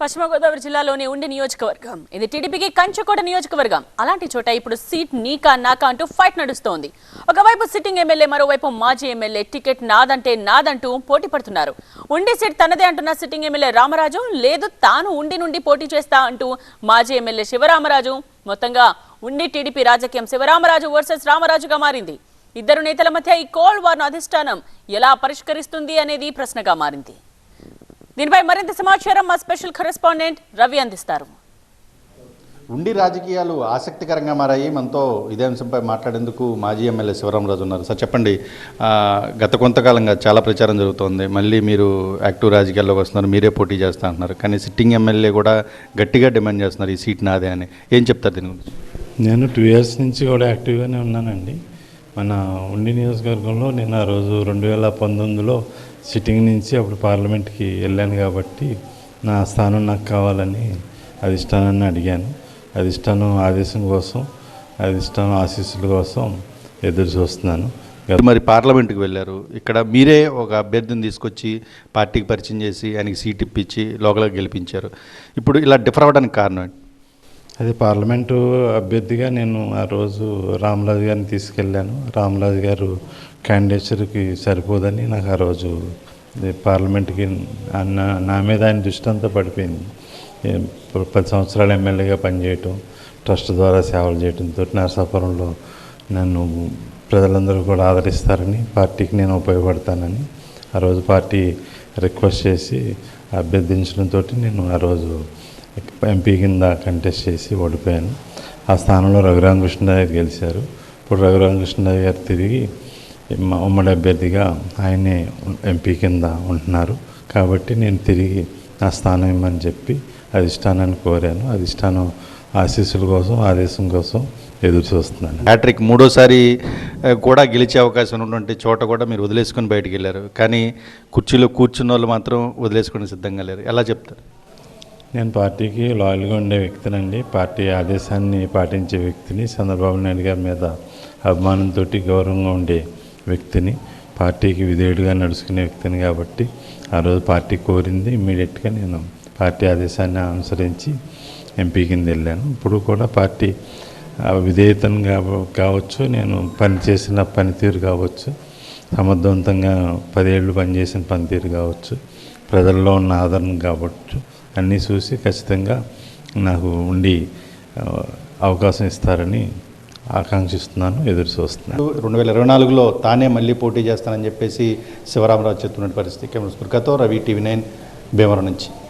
పశ్చిమ గోదావరి జిల్లాలోని ఉండి నియోజకవర్గం. ఇది టీడీపీకి కంచుకోట నియోజకవర్గం. అలాంటి చోట ఇప్పుడు సీట్ నీకా నాకా అంటూ ఫైట్ నడుస్తోంది. ఒకవైపు సిట్టింగ్ ఎమ్మెల్యే మరోవైపు మాజీ ఎమ్మెల్యే. టికెట్ నాదంటే నాదంటూ పోటీ పడుతున్నారు. ఉండి సీట్ తనదే అంటున్న సిట్టింగ్ ఎమ్మెల్యే రామరాజు. లేదు తాను ఉండి నుండి పోటీ చేస్తా అంటూ మాజీ ఎమ్మెల్యే శివరామరాజు. మొత్తంగా ఉండి టీడీపీ రాజకీయం శివరామరాజు వర్సెస్ రామరాజుగా మారింది. ఇద్దరు నేతల మధ్య ఈ కోల్డ్ వార్ను అధిష్టానం ఎలా పరిష్కరిస్తుంది అనేది ప్రశ్నగా మారింది. దీనిపై మరింత సమాచారం మా స్పెషల్ కరెస్పాండెంట్ రవి అందిస్తారు. ఉండి రాజకీయాలు ఆసక్తికరంగా మారాయి. మనతో ఇదే అంశంపై మాట్లాడేందుకు మాజీ ఎమ్మెల్యే శివరామరాజు ఉన్నారు. సార్ చెప్పండి. గత కొంతకాలంగా చాలా ప్రచారం జరుగుతోంది. మళ్ళీ మీరు యాక్టివ్ రాజకీయాల్లోకి వస్తున్నారు. మీరే పోటీ చేస్తా అంటున్నారు. కానీ సిట్టింగ్ ఎమ్మెల్యే కూడా గట్టిగా డిమాండ్ చేస్తున్నారు ఈ సీట్ నాదే అని. ఏం చెప్తారు దీని గురించి? నేను టూ ఇయర్స్ నుంచి కూడా యాక్టివ్గానే ఉన్నానండి. మన ఉండి నియోజకవర్గంలో నేను ఆ రోజు రెండు వేల పంతొమ్మిదిలో సిట్టింగ్ నుంచి అప్పుడు పార్లమెంట్కి వెళ్ళాను కాబట్టి నా స్థానం నాకు కావాలని అధిష్టానాన్ని అడిగాను. అధిష్టానం ఆదేశం కోసం అధిష్టానం ఆశీస్సుల కోసం ఎదురు చూస్తున్నాను. మరి పార్లమెంట్కి వెళ్ళారు. ఇక్కడ మీరే ఒక అభ్యర్థిని తీసుకొచ్చి పార్టీకి పరిచయం చేసి ఆయనకి సీట్ ఇప్పించి లోకల్గా గెలిపించారు. ఇప్పుడు ఇలా డిఫర్ అవ్వడానికి కారణం ఏంటి? అది పార్లమెంటు అభ్యర్థిగా నేను ఆ రోజు రామరాజు గారిని తీసుకెళ్ళాను. రామరాజు గారు క్యాండిడేచర్కి సరిపోదని నాకు ఆ రోజు పార్లమెంట్కి నా నా మీద ఆయన దృష్టి అంతా పడిపోయింది. పది సంవత్సరాలు ఎమ్మెల్యేగా పనిచేయటం ట్రస్ట్ ద్వారా సేవలు చేయడంతో నరసాపురంలో నన్ను ప్రజలందరూ కూడా ఆదరిస్తారని పార్టీకి నేను ఉపయోగపడతానని ఆ రోజు పార్టీ రిక్వెస్ట్ చేసి అభ్యర్థించడంతో నేను ఆ రోజు ఎంపీ కింద కంటెస్ట్ చేసి ఓడిపోయాను. ఆ స్థానంలో రఘురామకృష్ణరావు గెలిచారు. ఇప్పుడు రఘురామకృష్ణరావు గారు తిరిగి మా ఉమ్మడి అభ్యర్థిగా ఆయనే ఎంపీ కింద ఉంటున్నారు. కాబట్టి నేను తిరిగి నా స్థానం ఇమ్మని చెప్పి అధిష్టానాన్ని కోరాను. అధిష్టానం ఆశీస్సుల కోసం ఆదేశం కోసం ఎదురు చూస్తున్నాను. హ్యాట్రిక్ మూడోసారి కూడా గెలిచే అవకాశం ఉన్నటువంటి చోట కూడా మీరు వదిలేసుకొని బయటికి వెళ్ళారు. కానీ కుర్చీలో కూర్చున్న వాళ్ళు మాత్రం వదిలేసుకొని సిద్ధంగా లేరు. ఎలా చెప్తారు? నేను పార్టీకి లాయల్గా ఉండే వ్యక్తినండి. పార్టీ ఆదేశాన్ని పాటించే వ్యక్తిని చంద్రబాబు నాయుడు గారి మీద అభిమానంతో గౌరవంగా ఉండే వ్యక్తిని పార్టీకి విధేయుడిగా నడుచుకునే వ్యక్తిని కాబట్టి ఆ రోజు పార్టీ కోరింది ఇమ్మీడియట్గా నేను పార్టీ ఆదేశాన్ని అనుసరించి ఎంపీ కింద వెళ్ళాను. ఇప్పుడు కూడా పార్టీ విధేయతను కావచ్చు నేను పనిచేసిన పనితీరు కావచ్చు సమర్థవంతంగా పదేళ్ళు పనిచేసిన పనితీరు కావచ్చు ప్రజల్లో ఉన్న ఆదరణ కావచ్చు అన్నీ చూసి ఖచ్చితంగా నాకు ఉండి అవకాశం ఇస్తారని ఆకాంక్షిస్తున్నాను ఎదురు చూస్తున్నాను. రెండు వేల ఇరవై నాలుగులో తానే మళ్ళీ పోటీ చేస్తానని చెప్పేసి శివరామరాజు చెప్తున్న పరిస్థితి. కెమెరా స్పృకతో రవి టీవీ నైన్ భీమవరం నుంచి.